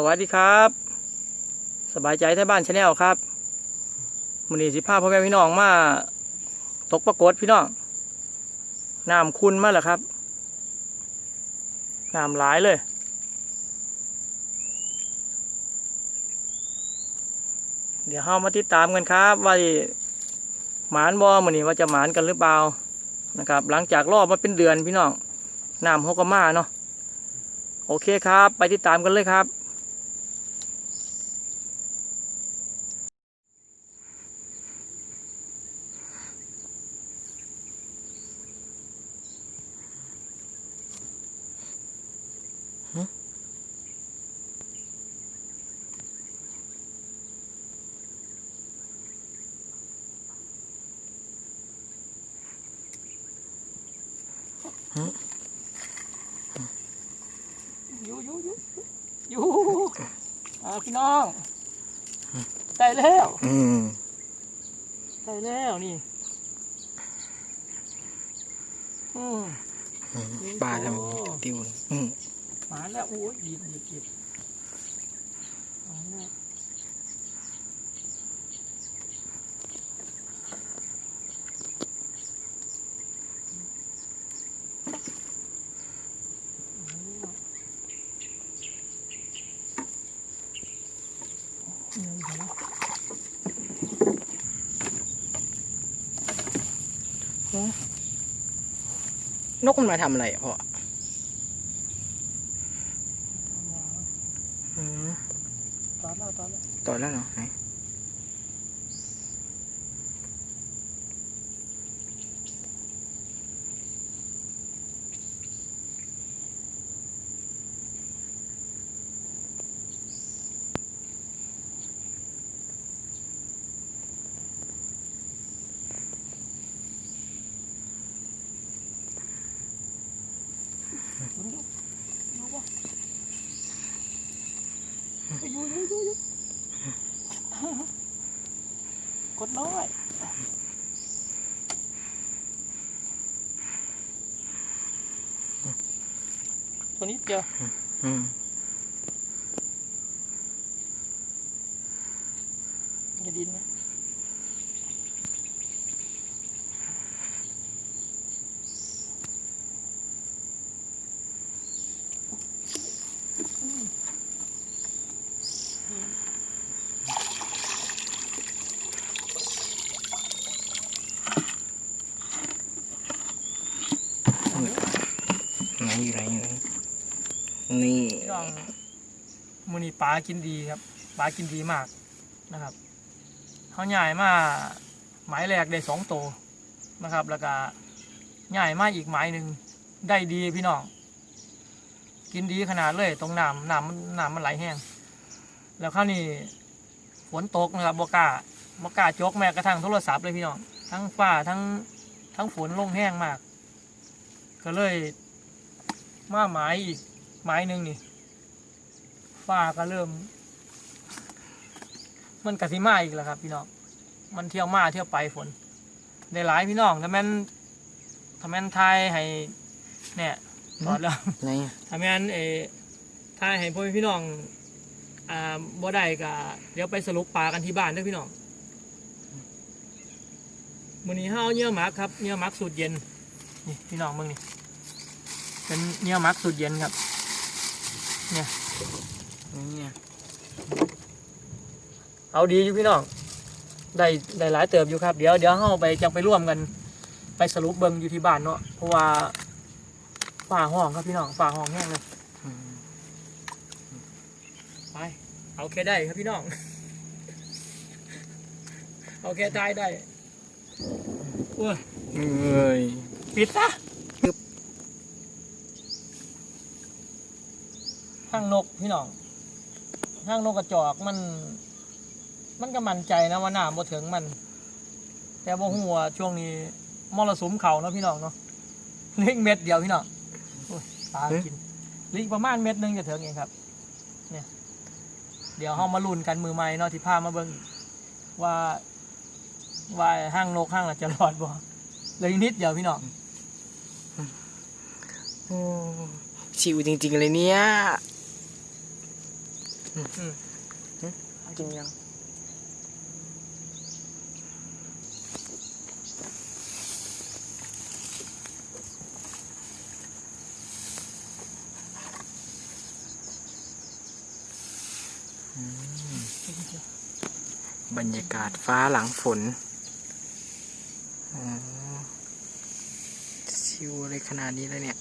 สวัสดีครับ สบายใจไทยบ้านชาแนลครับมือนีสิพาพ่อแม่พี่น้องมาตกปรากฏพี่น้องน้ำคุณมาแล้วครับน้ำหลายเลย เดี๋ยวเรามาติดตามกันครับ ว่าหมานบอมือนี้ว่าจะหมานกันหรือเปล่านะครับ หลังจากรอบมาเป็นเดือนพี่น้องน้ำเขาก็มาเนาะโอเคครับ ไปติดตามกันเลยครับ อยู่อยู่อยู่อยู่อ่าพี่น้องได้แล้วอืมได้แล้วนี่อืมปลาทำติวเลยอืมมาแล้วโอ้ยหยิบหยิบหยิบมาแล้วมาแล้ว นี่ไงนกมันมาทำอะไรอะพ่ออืมตอนแล้วตอนแล้วต่อแล้วเหรอไหน อยู่อยู่อยู่อยู่กดน้อยตัวนี้เดียว อืม อย่าดินนะ ไหนอยู่ไหนอยู่ไหนนี่พี่น้องมือนี้ปลากินดีครับปลากินดีมากนะครับเขาใหญ่มาหมายแรกได้สองโตนะครับ แล้วก็ใหญ่มาอีกหมายหนึ่งได้ดีพี่น้อง กินดีขนาดเลยตรงน้ำน้ำมันน้ำมันไหลแห้งแล้วคราวนี้ฝนตกนะครับบกาบกล้าจกแม้กระทั่งโทรศัพท์เลยพี่น้องทั้งฟ้าทั้งทั้งฝนลงแห้งมาก ก็เลยมาหมายอีกหมายหนึ่งนี่ฟ้าก็เริ่ม มันกระสิมาอีกแล้วครับ พี่น้องมันเที่ยวมาเที่ยวไปฝนได้หลายพี่น้องถ้าแม่นถ้าแม่นทายให้เนี่ย ตอดแล้วไหนอะถ้าแม่นเออถ้าให้พ่อแม่พี่น้องอ่าบ่ได้ก็เดี๋ยวไปสรุปปลากันที่บ้านเด้วยพี่น้องมื้อนี้เฮาเอาเนื้อหมักครับเนื้อหมักสูตรเย็นนี่พี่น้องมึงนี่เป็นเนื้อหมักสูตรเย็นครับเนี่ยเอาดีอยู่พี่น้องได้ได้หลายเติบอยู่ครับ เดี๋ยวเดี๋ยวเฮาไปจังไปร่วมกัน ไปสรุปเบิ่งอยู่ที่บ้านเนาะเพราะว่า ฝ่าห้องครับพี่น้องฝ่าห้องแห้งเลยอืมไปเอาแค่ได้ครับพี่น้อง เอาแค่ได้ได้โอ้ยเอ้ยปิดซะปึ๊บห้างนกพี่น้องห้างนกกระจอกมัน มันก็มั่นใจนะว่าน้ำบ่ถึงมัน แต่บ่หัวาช่วงนี้มรสุมเขาเนาะพี่น้องเนาะเล็กเม็ดเดียวพี่น้อง โอ้ยตากินเหลิกประมาณเม็ดหนึงจะถึงเองครับ เนี่ย เดี๋ยวเฮามาลุ้นกันมือใหม่เนาะที่พามาเบิ่งว่าว่าห้างนกห้างละจะรอดบ่เหลยนิดเดียวพี่น้องโอ้ชิวจริง ๆ เลยเนี่ยอืมกินยัง บรรยากาศฟ้าหลังฝนอ๋อชิวอะไรขนาดนี้แล้วเนี่ย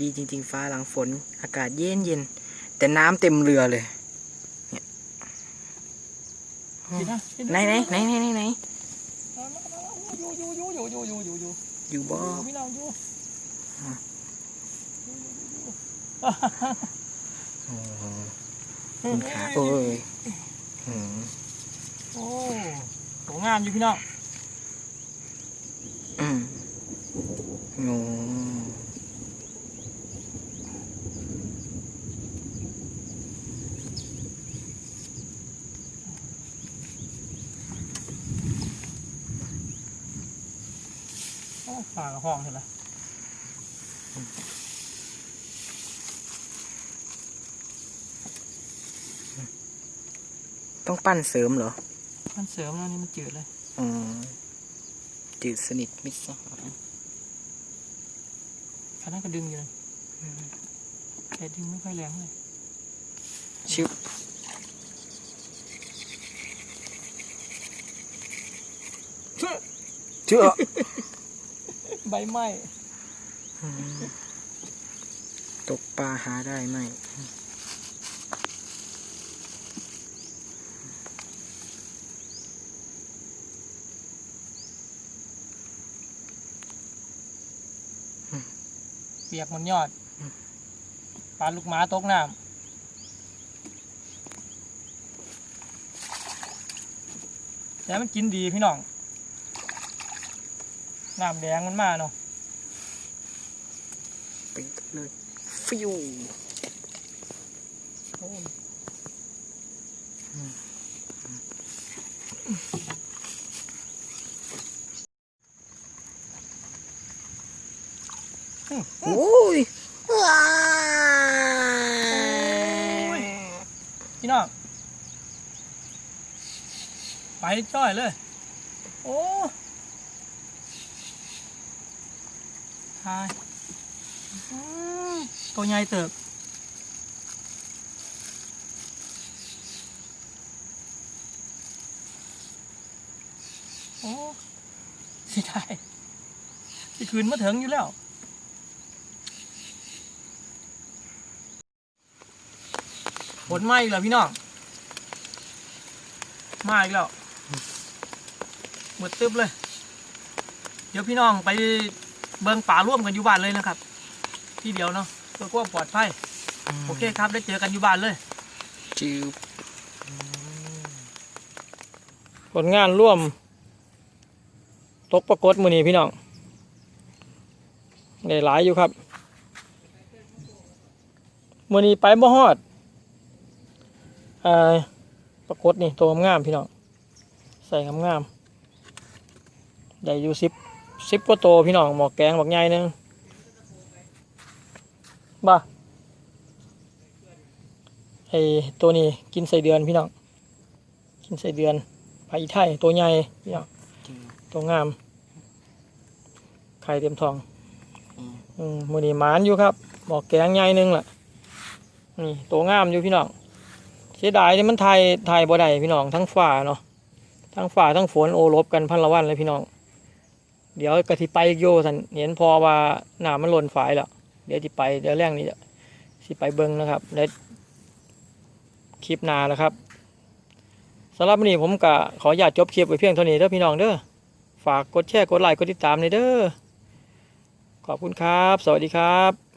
ดีจริง ๆ ฟ้าหลังฝน อากาศเย็นเย็นๆแต่น้ำเต็มเรือเลยกินนะกิไหนไหนไหนไหนไหนไหนอยู่อยู่อยู่อยู่อยู่อยู่อยู่อยู่อยู่บ่พี่น้องอยู่โอ้โห คุณขาโอ้ยอืมโอ้โหงามอยู่พี่น้องอืมโอ้โอ้ฝากห้องเห็นไหม ต้องปั้นเสริมเหรอ มันเสริมแล้วนี่มันจืดเลย อ๋อจืดสนิทมิตรสหายขนาดก็ดึงอยู่เลยแต่ดึงไม่ค่อยแรงเลย ชิบเชื่อใบไม้ ตกปลาหาได้ไหม ปียกมันยอดปลาลูกหมาตกน้ำแต่มันกินดีพี่น้อง น้ำแดงมันมาเนาะไปกันเลยฟิวโอ้ โอ้ยพี่น้องไปจ้อยเลย โอ้ทายตัวใหญ่เติบโอ้สิได้ที่คืนมาถึงอยู่แล้ว ฝนมาอีกแล้วพี่น้อง มาอีกแล้วหมดตึ๊บเลย เดี๋ยวพี่น้องไปเบิงป่าร่วมกันอยู่บ้านเลยนะครับ ที่เดียวเนาะเพื่อความปลอดภัย โอเคครับได้เจอกันอยู่บ้านเลยจืบผลงานร่วม ตกประกฏมือนี้พี่น้องได้หลายอยู่ครับมือนี้ไปบ่ฮอดอ่า ปรากฏนี่ตัวงามๆพี่น้องใส่งามๆได้อยู่สิบสิบกว่าตัวพี่น้องหมอกแกงบอกใหญ่หนึงบ่าไอตัวนี้กินใส่เดือนพี่น้องกินใส่เดือนไผ่ไทยตัวใหญ่พี่น้องตัวงามไข่เต็มทองอืมมือนี้หมานอยู่ครับหมอกแกงใหญ่หนึงล่ะนี่ตัวงามอยู่พี่น้อง เสียดายที่มันไทยไทยบ่ได้พี่น้องทั้งฝ่าเนาะทั้งฝ่าทั้งฝนโอลบกันพันละวันเลยพี่น้อง เดี๋ยวกะทิไปโยสันเห็นพอว่าหนามันหล่นฝายแล้วเดี๋ยวจิไปเดี๋ยวแรงนี้จะสิไปเบิ้งนะครับและคลิปนาแล้วครับสำหรับวันนี้ผมกะขออยาจบคลิปไว้เพียงเท่านี้เด้อพี่น้องเด้อฝากกดแชร์กดไลค์กดติดตามเลยเด้อขอบคุณครับ สวัสดีครับ